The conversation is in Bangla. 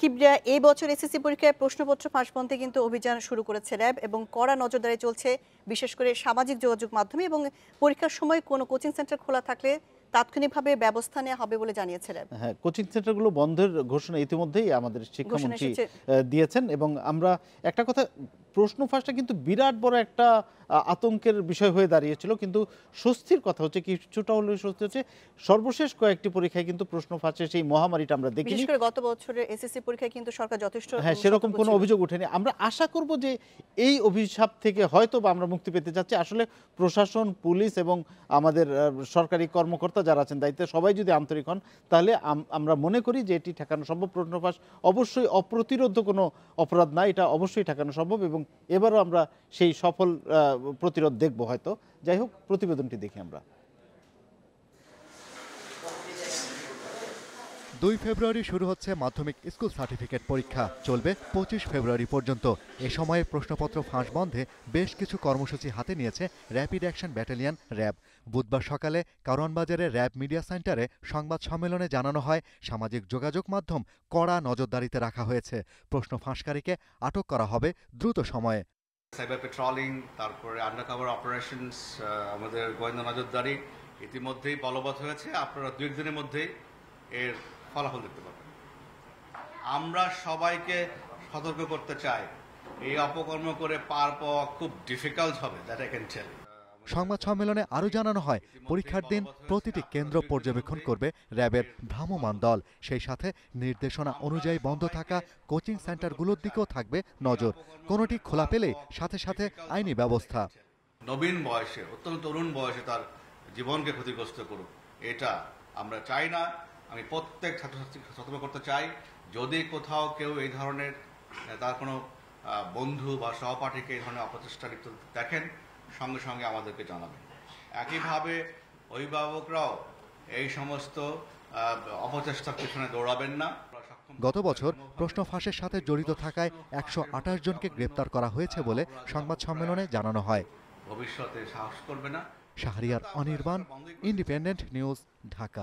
কিবরিয়া, এই বছর এসএসসি পরীক্ষায় প্রশ্নপত্র ফাঁস বন্ধে কিন্তু অভিযান শুরু করেছে র্যাব এবং কড়া নজরদারি চলছে, বিশেষ করে সামাজিক যোগাযোগ মাধ্যমে এবং পরীক্ষার সময় কোনো কোচিং সেন্টার খোলা থাকলে তাৎক্ষণিকভাবে ব্যবস্থা নেওয়া হবে বলে জানিয়েছে র্যাব হ্যাঁ কোচিং সেন্টারগুলো বন্ধের ঘোষণা ইতিমধ্যেই আমাদের শিক্ষামন্ত্রী দিয়েছেন এবং আমরা একটা কথা প্রশ্ন ফাঁসটা কিন্তু বিরাট বড় একটা আতঙ্কের বিষয় হয়ে দাঁড়িয়েছিল কিন্তু স্বস্তির কথা হচ্ছে কিছুটা হলেও স্বস্তি হচ্ছে সর্বশেষ কয়েকটি পরীক্ষায় কিন্তু প্রশ্ন ফাঁসে সেই মহামারীটা আমরা দেখি বিশেষ করে গত বছরের এসএসসি পরীক্ষায় কিন্তু সরকার যথেষ্ট হ্যাঁ সেরকম কোনো অভিযোগ ওঠেনি। আমরা আশা করব যে এই অভিশাপ থেকে হয়তো বা আমরা মুক্তি পেতে যাচ্ছি আসলে প্রশাসন, পুলিশ এবং আমাদের সরকারি কর্মকর্তা যারা আছেন, দায়িত্বে সবাই যদি আন্তরিক হন, তাহলে আমরা মনে করি যে এটি ঠেকানো সম্ভব। প্রশ্নপাস অবশ্যই অপ্রতিরোধ কোনো অপরাধ না, এটা অবশ্যই ঠেকানো সম্ভব এবং এবারও আমরা সেই সফল প্রতিরোধ দেখব হয়তো। যাই হোক, প্রতিবেদনটি দেখি আমরা। দুই ফেব্রুয়ারি শুরু হচ্ছে মাধ্যমিক স্কুল সার্টিফিকেট পরীক্ষা। চলবে পঁচিশ ফেব্রুয়ারি পর্যন্ত। এ সময়ে প্রশ্নপত্র ফাঁস বন্ধে বেশ কিছু কর্মসূচি হাতে নিয়েছে র্যাপিড অ্যাকশন ব্যাটালিয়ন র্যাব বুধবার সকালে কারওয়ানবাজারের র্যাব মিডিয়া সেন্টারে সংবাদ সম্মেলনে জানানো হয়, সামাজিক যোগাযোগ মাধ্যম কড়া নজরদারিতে রাখা হয়েছে। প্রশ্ন ফাঁসকারীকে আটক করা হবে দ্রুত সময়ে। সাইবার পেট্রোলিং তারপরে আন্ডারকভার অপারেশনস আমাদের গোয়েন্দা নজরদারি ইতিমধ্যেই বলবৎ হয়েছে। আপনারা দু একদিনের মধ্যেই এর ফলাফল দেখতে পাবেন আমরা সবাইকে সতর্ক করতে চাই। এই অপকর্ম করে পার পাওয়া খুব ডিফিকাল্ট হবে দ্যাট আই ক্যান টেল সংবাদ সম্মেলনে আরও জানানো হয় পরীক্ষার দিন প্রতিটি কেন্দ্র পর্যবেক্ষণ করবে র্যাবের ভ্রাম্যমাণ দল। সেই সাথে নির্দেশনা অনুযায়ী বন্ধ থাকা কোচিং সেন্টারগুলোর দিকেও থাকবে নজর। কোনোটি খোলা পেলেই সাথে সাথে আইনি ব্যবস্থা। নবীন বয়সে অত্যন্ত তরুণ বয়সে তার জীবনকে ক্ষতিগ্রস্ত করুক এটা আমরা চাই না। আমি প্রত্যেক ছাত্রছাত্রীকে সতর্ক করতে চাই যদি কোথাও কেউ এই ধরনের তার কোনো বন্ধু বা সহপাঠীকে এই ধরনের অপচেষ্টা লিপ্ত দেখেন সঙ্গে সঙ্গে আমাদেরকে জানাবেন। একইভাবে অভিভাবকরাও এই সমস্ত অপচেষ্টার পিছনে দৌড়াবেন না। গত বছর প্রশ্ন ফাঁসের সাথে জড়িত থাকায় একশো আঠাশ জনকে গ্রেপ্তার করা হয়েছে বলে সংবাদ সম্মেলনে জানানো হয়। ভবিষ্যতে সাহস করবে না। Shahriar Anirban independent news Dhaka.